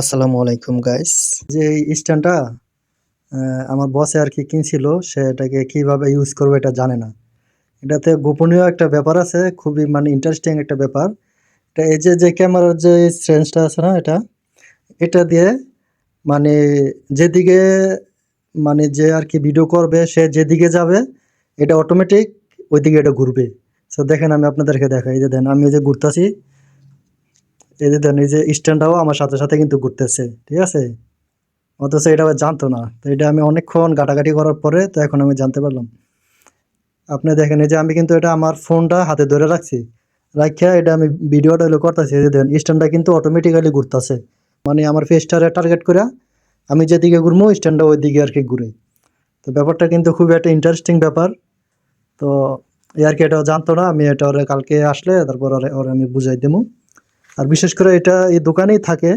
আসসালামু আলাইকুম গাইস যে এই স্ট্যান্ডটা আমার বসে আর কি কিনছিল, সে এটাকে কীভাবে ইউজ করবে এটা জানে না। এটাতে গোপনীয় একটা ব্যাপার আছে, খুবই মানে ইন্টারেস্টিং একটা ব্যাপার। এটা এই যে যে ক্যামেরার যে সেন্সটা আছে না এটা এটা দিয়ে মানে যেদিকে মানে যে আর কি ভিডিও করবে, সে যেদিকে যাবে, এটা অটোমেটিক ওইদিকে এটা ঘুরবে। সো দেখেন আমি আপনাদেরকে দেখাই যে দেন, আমি যে ঘুরতাছি এই যে দেন এই যে স্ট্যান্ডটাও আমার সাথে সাথে কিন্তু ঘুরতেছে, ঠিক আছে? অথচ এটা জানতো না। তো এটা আমি অনেকক্ষণ ঘাটাঘাটি করার পরে তো এখন আমি জানতে পারলাম। আপনি দেখেন এই যে আমি কিন্তু এটা আমার ফোনটা হাতে ধরে রাখছি। রাখিয়া এটা আমি ভিডিওটা হলো করতেছি, এই যে দেখেন স্ট্যান্ডটা কিন্তু অটোমেটিক্যালি ঘুরতেছে। মানে আমার ফেসটারে টার্গেট করে আমি যেদিকে ঘুরবো স্ট্যান্ডটা ওই দিকে আর কি ঘুরে। তো ব্যাপারটা কিন্তু খুব একটা ইন্টারেস্টিং ব্যাপার। তো এই আর কি এটা ও জানতো না, আমি এটা ওরে কালকে আসলে তারপর ওরে ওরে আমি বুঝাই দেবো। আর বিশেষ করে এটা এই দোকানেই থাকে।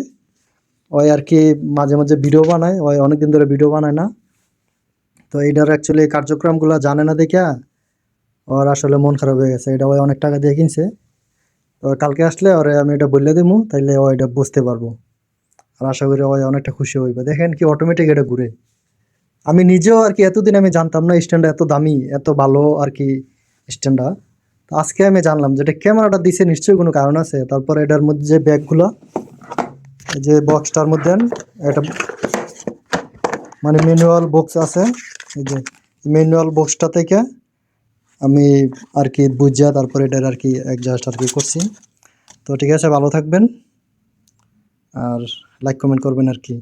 ওই আর কি মাঝে মাঝে ভিডিও বানায়, ওই অনেকদিন ধরে ভিডিও বানায় না। তো এটার অ্যাকচুয়ালি কার্যক্রমগুলো জানে না দেখা ওর আসলে মন খারাপ হয়ে গেছে। এটা ওই অনেক টাকা দিয়ে কিনছে। তো কালকে আসলে ওরে আমি এটা বললে দেবো তাইলে ও এটা বুঝতে পারব। আর আশা করি ওই অনেকটা খুশি হইবে। দেখেন কি অটোমেটিক এটা ঘুরে। আমি নিজেও আর কি এতদিন আমি জানতাম না স্ট্যান্ডটা এত দামি, এত ভালো আর কি স্ট্যান্ডটা। আজকে আমি জানলাম যে এটা ক্যামেরাটা দিছে নিশ্চয়ই কোনো কারণ আছে। তারপর এটার মধ্যে যে ব্যাগগুলো, এই যে বক্সটার মধ্যে একটা মানে ম্যানুয়াল বক্স আছে, এই যে ম্যানুয়াল বক্সটা থেকে আমি আর কি বুঝিয়া তারপরে এটার আর কি অ্যাডজাস্ট আর কি করছি। তো ঠিক আছে, ভালো থাকবেন। আর লাইক কমেন্ট করবেন আর কি।